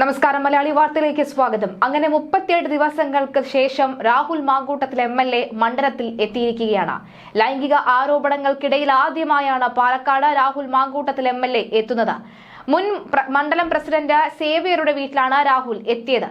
നമസ്കാരം മലയാളി വാർത്തയിലേക്ക് സ്വാഗതം. അങ്ങനെ മുപ്പത്തിയേഴ് ദിവസങ്ങൾക്ക് ശേഷം Rahul Mamkootathil M L A മണ്ഡലത്തിൽ എത്തിയിരിക്കുകയാണ്. ലൈംഗിക ആരോപണങ്ങൾക്കിടയിൽ ആദ്യമായാണ് Palakkad Rahul Mamkootathil M L A എത്തുന്നത്. മുൻ മണ്ഡലം പ്രസിഡന്റ് സേവിയറുടെ വീട്ടിലാണ് രാഹുൽ എത്തിയത്.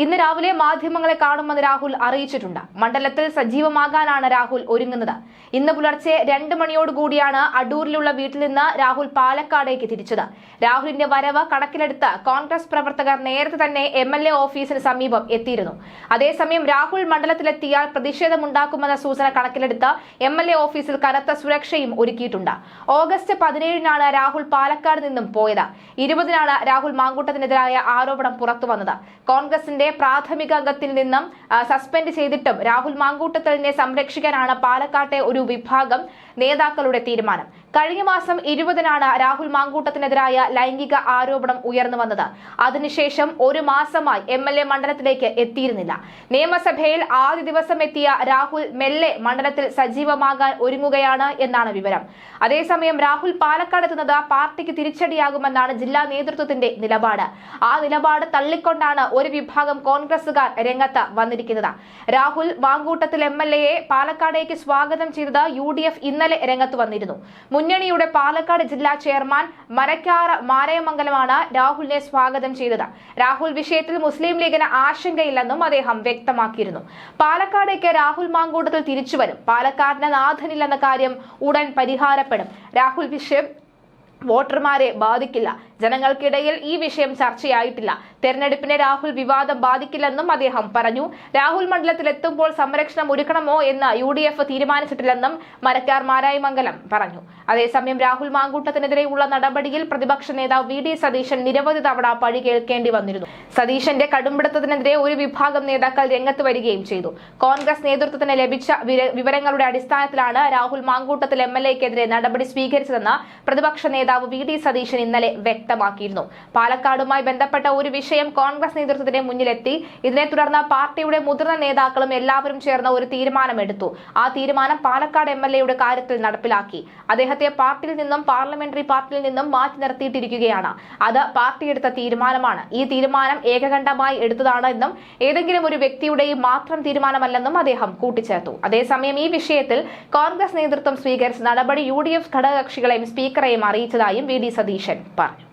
ഇന്ന് രാവിലെ മാധ്യമങ്ങളെ കാണുമെന്ന് രാഹുൽ അറിയിച്ചിട്ടുണ്ട്. മണ്ഡലത്തിൽ സജീവമാകാനാണ് രാഹുൽ ഒരുങ്ങുന്നത്. ഇന്ന് പുലർച്ചെ രണ്ട് മണിയോടുകൂടിയാണ് അടൂരിലുള്ള വീട്ടിൽ നിന്ന് രാഹുൽ പാലക്കാടേക്ക് തിരിച്ചത്. രാഹുലിന്റെ വരവ് കണക്കിലെടുത്ത് കോൺഗ്രസ് പ്രവർത്തകർ നേരത്തെ തന്നെ എം എൽ എ ഓഫീസിന് സമീപം എത്തിയിരുന്നു. അതേസമയം രാഹുൽ മണ്ഡലത്തിലെത്തിയാൽ പ്രതിഷേധമുണ്ടാക്കുമെന്ന സൂചന കണക്കിലെടുത്ത് എം എൽ എ ഓഫീസിൽ കനത്ത സുരക്ഷയും ഒരുക്കിയിട്ടുണ്ട്. ഓഗസ്റ്റ് പതിനേഴിനാണ് രാഹുൽ പാലക്കാട് നിന്നും പോയത്. ഇരുപതിനാണ് രാഹുൽ മാങ്കൂട്ടത്തിനെതിരായ ആരോപണം പുറത്തുവന്നത് കോൺഗ്രസിന്റെ പ്രാഥമിക അംഗത്തിൽ നിന്നും സസ്പെൻഡ് ചെയ്തിട്ടും രാഹുൽ മാങ്കൂട്ടത്തലിനെ സംരക്ഷിക്കാനാണ് പാലക്കാട്ടെ ഒരു വിഭാഗം നേതാക്കളുടെ തീരുമാനം. കഴിഞ്ഞ മാസം ഇരുപതിനാണ് രാഹുൽ മാങ്കൂട്ടത്തിനെതിരായ ലൈംഗിക ആരോപണം ഉയർന്നു വന്നത്. അതിനുശേഷം ഒരു മാസമായി എം എൽ എ മണ്ഡലത്തിലേക്ക് എത്തിയിരുന്നില്ല. നിയമസഭയിൽ ആദ്യ ദിവസം എത്തിയ രാഹുൽ മെല്ലെ മണ്ഡലത്തിൽ സജീവമാകാൻ ഒരുങ്ങുകയാണ് എന്നാണ് വിവരം. അതേസമയം രാഹുൽ പാലക്കാട് എത്തുന്നത് പാർട്ടിക്ക് തിരിച്ചടിയാകുമെന്നാണ് ജില്ലാ നേതൃത്വത്തിന്റെ നിലപാട്. ആ നിലപാട് തള്ളിക്കൊണ്ടാണ് ഒരു വിഭാഗം കോൺഗ്രസുകാർ രംഗത്ത് വന്നിരിക്കുന്നത്. രാഹുൽ വാങ്കൂട്ടത്തിൽ എം എൽ എയെ പാലക്കാടേക്ക് സ്വാഗതം ചെയ്തത് യു ഡി എഫ് ഇന്നലെ രംഗത്ത് വന്നിരുന്നു. മുന്നണിയുടെ പാലക്കാട് ജില്ലാ ചെയർമാൻ മരക്കാറ് മാരയമംഗലമാണ് രാഹുലിനെ സ്വാഗതം ചെയ്തത്. രാഹുൽ വിഷയത്തിൽ മുസ്ലിം ലീഗിന് ആശങ്കയില്ലെന്നും അദ്ദേഹം വ്യക്തമാക്കിയിരുന്നു. പാലക്കാടേക്ക് രാഹുൽ മാങ്കൂട്ടത്തിൽ തിരിച്ചുവരും പാലക്കാടിന് നാഥനില്ലെന്ന കാര്യം ഉടൻ പരിഹാരപ്പെടും. രാഹുൽ വിഷയം വോട്ടർമാരെ ബാധിക്കില്ല. ജനങ്ങൾക്കിടയിൽ ഈ വിഷയം ചർച്ചയായിട്ടില്ല. തെരഞ്ഞെടുപ്പിനെ രാഹുൽ വിവാദം ബാധിക്കില്ലെന്നും അദ്ദേഹം പറഞ്ഞു. രാഹുൽ മണ്ഡലത്തിൽ എത്തുമ്പോൾ സംരക്ഷണം ഒരുക്കണമോ എന്ന് യു ഡി എഫ് തീരുമാനിച്ചിട്ടില്ലെന്നും മരക്കാർ മാരായമംഗലം പറഞ്ഞു. അതേസമയം രാഹുൽ മാങ്കൂട്ടത്തിനെതിരെയുള്ള നടപടിയിൽ പ്രതിപക്ഷ നേതാവ് വി ഡി സതീശൻ നിരവധി തവണ പഴി കേൾക്കേണ്ടി വന്നിരുന്നു. സതീശന്റെ കടുംപിടുത്തത്തിനെതിരെ ഒരു വിഭാഗം നേതാക്കൾ രംഗത്ത് വരികയും ചെയ്തു. കോൺഗ്രസ് നേതൃത്വത്തിന് ലഭിച്ച വിവരങ്ങളുടെ അടിസ്ഥാനത്തിലാണ് രാഹുൽ മാങ്കൂട്ടത്തിൽ എം എൽ എക്കെതിരെ നടപടി സ്വീകരിച്ചതെന്ന് പ്രതിപക്ഷ നേതാവ് വി ഡി സതീശൻ ഇന്നലെ വ്യക്തമാക്കിയിരുന്നു. പാലക്കാടുമായി ബന്ധപ്പെട്ട ഒരു വിഷയം കോൺഗ്രസ് നേതൃത്വത്തിന്റെ മുന്നിലെത്തി. ഇതിനെ തുടർന്ന് പാർട്ടിയുടെ മുതിർന്ന നേതാക്കളും എല്ലാവരും ചേർന്ന് ഒരു തീരുമാനമെടുത്തു. ആ തീരുമാനം പാലക്കാട് എം കാര്യത്തിൽ നടപ്പിലാക്കി. അദ്ദേഹത്തെ പാർട്ടിയിൽ നിന്നും പാർലമെന്ററി പാർട്ടിയിൽ നിന്നും മാറ്റി നിർത്തിയിട്ടിരിക്കുകയാണ്. അത് പാർട്ടി എടുത്ത തീരുമാനമാണ്. ഈ തീരുമാനം ഏകകണ്ഠമായി എടുത്തതാണ് എന്നും ഏതെങ്കിലും ഒരു വ്യക്തിയുടെയും മാത്രം തീരുമാനമല്ലെന്നും അദ്ദേഹം കൂട്ടിച്ചേർത്തു. അതേസമയം ഈ വിഷയത്തിൽ കോൺഗ്രസ് നേതൃത്വം സ്വീകരിച്ച നടപടി യു ഡി എഫ് ഘടകകക്ഷികളെയും സ്പീക്കറെയും അറിയിച്ചതായും വി ഡി സതീശൻ പറഞ്ഞു